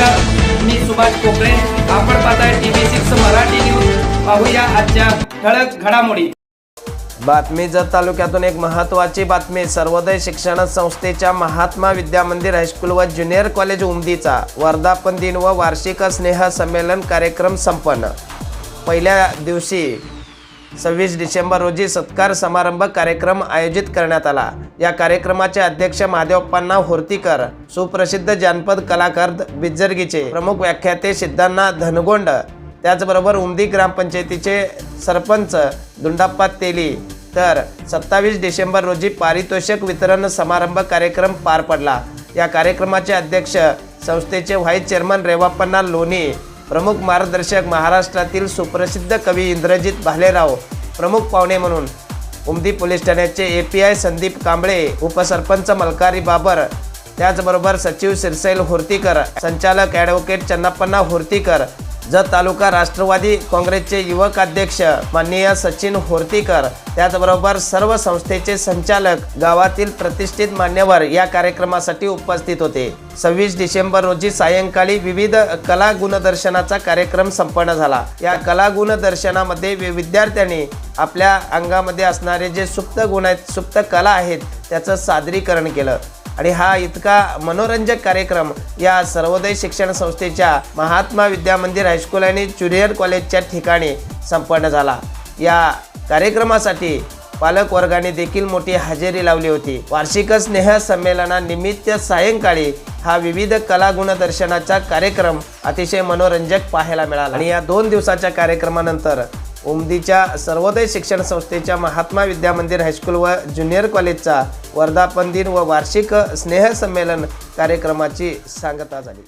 सुभाष कोकळे आपण पाहताय TV six Marathi news. पाहूया आजच्या ठळक घडामोडी. बातमी जत तालुक्यातून एक महत्त्वाची बातमी. सर्वोदय शिक्षण संस्थेच्या महात्मा विद्या मंदिर हायस्कूल व ज्युनियर कॉलेज उमदीचा वर्धापन दिन व वार्षिक स्नेह संमेलन कार्यक्रम संपन्न. पहिल्या दिवशी सव्वीस डिसेंबर रोजी सत्कार समारंभ कार्यक्रम आयोजित करण्यात आला. या कार्यक्रमाचे अध्यक्ष महादेवप्पांना होर्तीकर सुप्रसिद्ध जानपद कलाकार बिज्जरगीचे प्रमुख व्याख्याते सिद्धांना धनगोंड त्याचबरोबर उमदी ग्रामपंचायतीचे सरपंच दुंडाप्पा तेली. तर सत्तावीस डिसेंबर रोजी पारितोषिक वितरण समारंभ कार्यक्रम पार पडला. या कार्यक्रमाचे अध्यक्ष संस्थेचे व्हाईस चेअरमन रेवाप्पन्ना लोणी प्रमुख मार्गदर्शक महाराष्ट्रातील सुप्रसिद्ध कवी इंद्रजित भालेराव प्रमुख पाहुणे म्हणून उमदी पोलीस ठाण्याचे A P I Sandeep Kamble उपसरपंच मलकारी बाबर त्याचबरोबर सचिव सिरसैल होर्तीकर संचालक ॲडव्होकेट चन्नापन्ना होर्तीकर जत तालुका राष्ट्रवादी काँग्रेसचे युवक अध्यक्ष माननीय सचिन होर्तीकर त्याचबरोबर सर्व संस्थेचे संचालक गावातील प्रतिष्ठित मान्यवर या कार्यक्रमासाठी उपस्थित होते. सव्वीस डिसेंबर रोजी सायंकाळी विविध कला गुणदर्शनाचा कार्यक्रम संपन्न झाला. या कला गुणदर्शनामध्ये वि- विद्यार्थ्यांनी आपल्या अंगामध्ये असणारे जे सुप्त गुण आहेत सुप्त कला आहेत त्याचं सादरीकरण केलं. आणि हा इतका मनोरंजक कार्यक्रम या सर्वोदय शिक्षण संस्थेच्या महात्मा विद्या मंदिर हायस्कूल आणि ज्युनियर कॉलेजच्या ठिकाणी संपन्न झाला. या कार्यक्रमासाठी पालक वर्गाने देखील मोठी हजेरी लावली होती. वार्षिक स्नेह संमेलनानिमित्त सायंकाळी हा विविध कलागुणदर्शनाचा कार्यक्रम अतिशय मनोरंजक पाहायला मिळाला. आणि या दोन दिवसाच्या कार्यक्रमानंतर उमदीच्या सर्वोदय शिक्षण संस्थेच्या महात्मा विद्या मंदिर हायस्कूल व ज्युनियर कॉलेजचा वर्धापन दिन व वार्षिक स्नेहसंमेलन कार्यक्रमाची सांगता झाली.